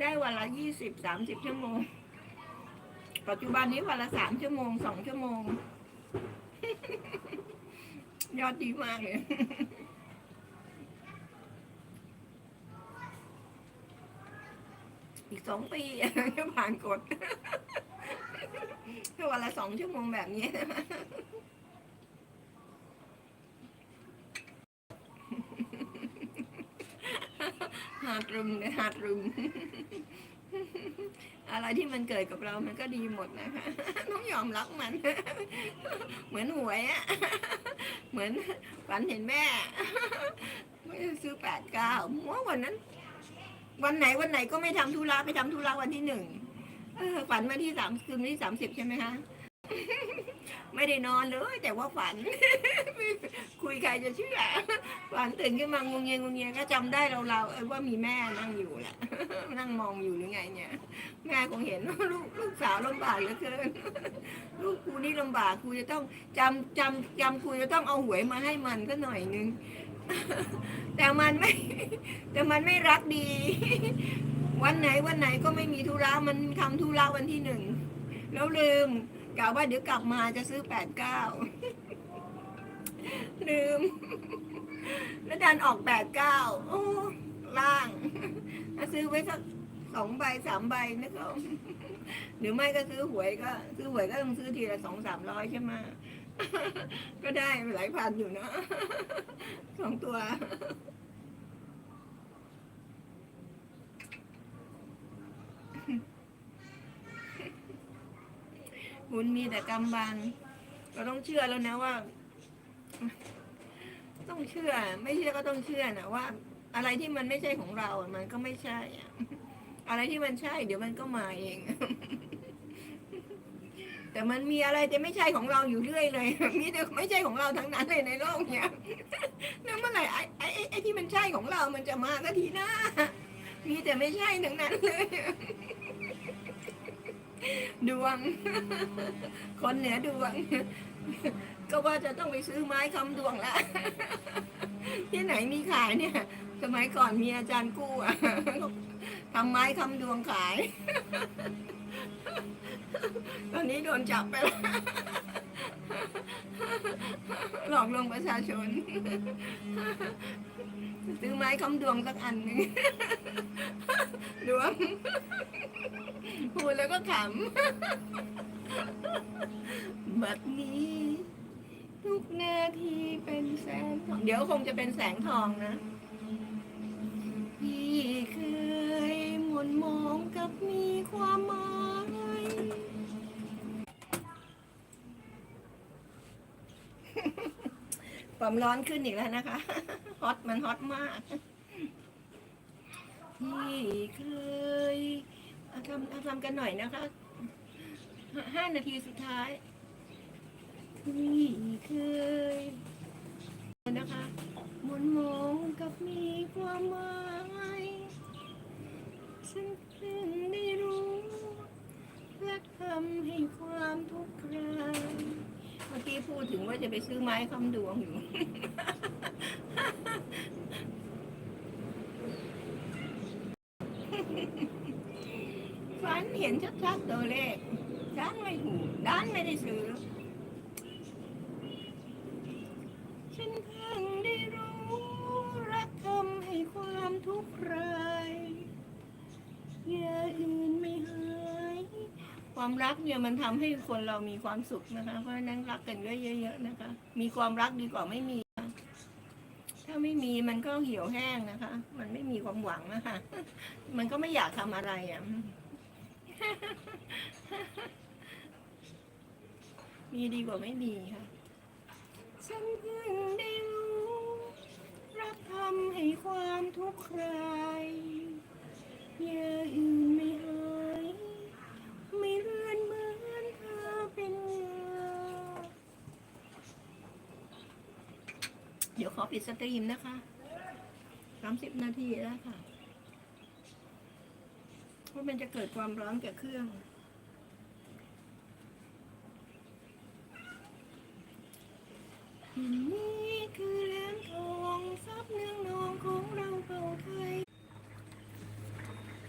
ได้วันละยี่สิบสามสิบชั่วโมง ปัจจุบันนี้วันละสามชั่วโมงสองชั่วโมง ยอดดีมากเลยอีกสองปีจะผ่านกฎแค่วันละสองชั่วโมงแบบนี้าดรุมเลยหาดรุม อะไรที่มันเกิดกับเรามันก็ดีหมดนะคะ ต้องยอมรับมัน เหมือนหวยอะเหมือนฝันเห็นแม่ไม่ซื้อแปดเก้ามัววันนั้น วันไหนวันไหนก็ไม่ทำธุระไปทำธุระวันที่หนึ่งฝันมาที่สามคืนที่สามสิบใช่ไหมคะ ไม่ได้นอนเลย แต่ว่าฝัน คุยใครจะเชื่อฝันตื่นขึ้นมางงเงียงงเงียก็จำได้เราเราเออว่ามีแม่นั่งอยู่แหละนั่งมองอยู่หรือไงเนี่ย แม่คงเห็นลูกลูกสาวลำบากเหลือเกินลูกกูนี่ลำบากกูจะต้องจำจำจำกูจะต้องเอาหวยมาให้มันก็หน่อยนึงแต่มันไม่ แต่มันไม่รักดี วันไหนวันไหนก็ไม่มีธุระมันทำธุระวันที่หนึ่งแล้วลืม กะว่าเดี๋ยวกลับมาจะซื้อแปดเก้าลืม แล้วดันออกแปดเก้าโอ้ล่างถ้าซื้อไว้สักสองใบสามใบนะก็หรือไม่ก็ซื้อหวยก็ ซื้อหวยก็ต้องซื้อทีละสองสามร้อยใช่ไหมก็ได้หลายพันอยู่นะสองตัว บุญมีแต่กำบังเราต้องเชื่อแล้วนะว่า ต้องเชื่อ ไม่เชื่อก็ต้องเชื่อนะว่า อะไรที่มันไม่ใช่ของเราอะมันก็ไม่ใช่อะอะไรที่มันใช่ เดี๋ยวมันก็มาเอง แต่มันมีอะไรจะไม่ใช่ของเราอยู่เรื่อยเลยมีแต่ไม่ใช่ของเราทั้งนั้นเลยในโลกเนี้ยแล้วเมื่อไหร่ไอ้ไอ้ไอ้ไอ้ที่มันใช่ของเรามันจะมาสักทีหน้ามีแต่ไม่ใช่ทั้งนั้นเลย ดวง คนเหนือดวง ก็ว่าจะต้องไปซื้อไม้คำดวงละที่ไหนมีขายเนี่ย สมัยก่อนมีอาจารย์กู้อะทำไม้คำดวงขาย ตอนนี้โดนจับไปแล้ว หลอกลวงประชาชน ซื้อไม้คำดวงสักอันหนึ่งดวงพูดแล้วก็ขำบัดนี้ ทุกนาทีเป็นแสงทอง เดี๋ยวคงจะเป็นแสงทองนะ พี่เคยหมุนมองกับมีความหมาย ความร้อนขึ้นอีกแล้วนะคะ ฮอตมันฮอตมาก ที่เคยเอาทำเอาทำกันหน่อยนะคะ ห้านาทีสุดท้าย ที่เคยนะคะหมุนมองกับม พูดถึงว่าจะไปซื้อไม้คำดวงอยู่ ฝันเห็นชัดๆตัวเลขด้านไม่ถูกด้านไม่ได้ซื้อ ความรักเนี่ยมันทำให้คนเรามีความสุขนะคะ เพราะฉะนั้นรักกันก็เยอะ ๆ นะคะ มีความรักดีกว่าไม่มี ถ้าไม่มีมันก็เหี่ยวแห้งนะคะ มันไม่มีความหวังนะคะ มันก็ไม่อยากทำอะไรอะ มีดีกว่าไม่มีค่ะ ฉันเพิ่งได้รู้รักทำให้ความทุกข์คลายอย่าอื่นไม่หายไม่เลื่อนเหมือนเธอเป็นเงาเดี๋ยวขอ ปิดสตรีมนะคะสามสิบนาทีแล้วค่ะ เพราะมันจะเกิดความร้อนกับเครื่อง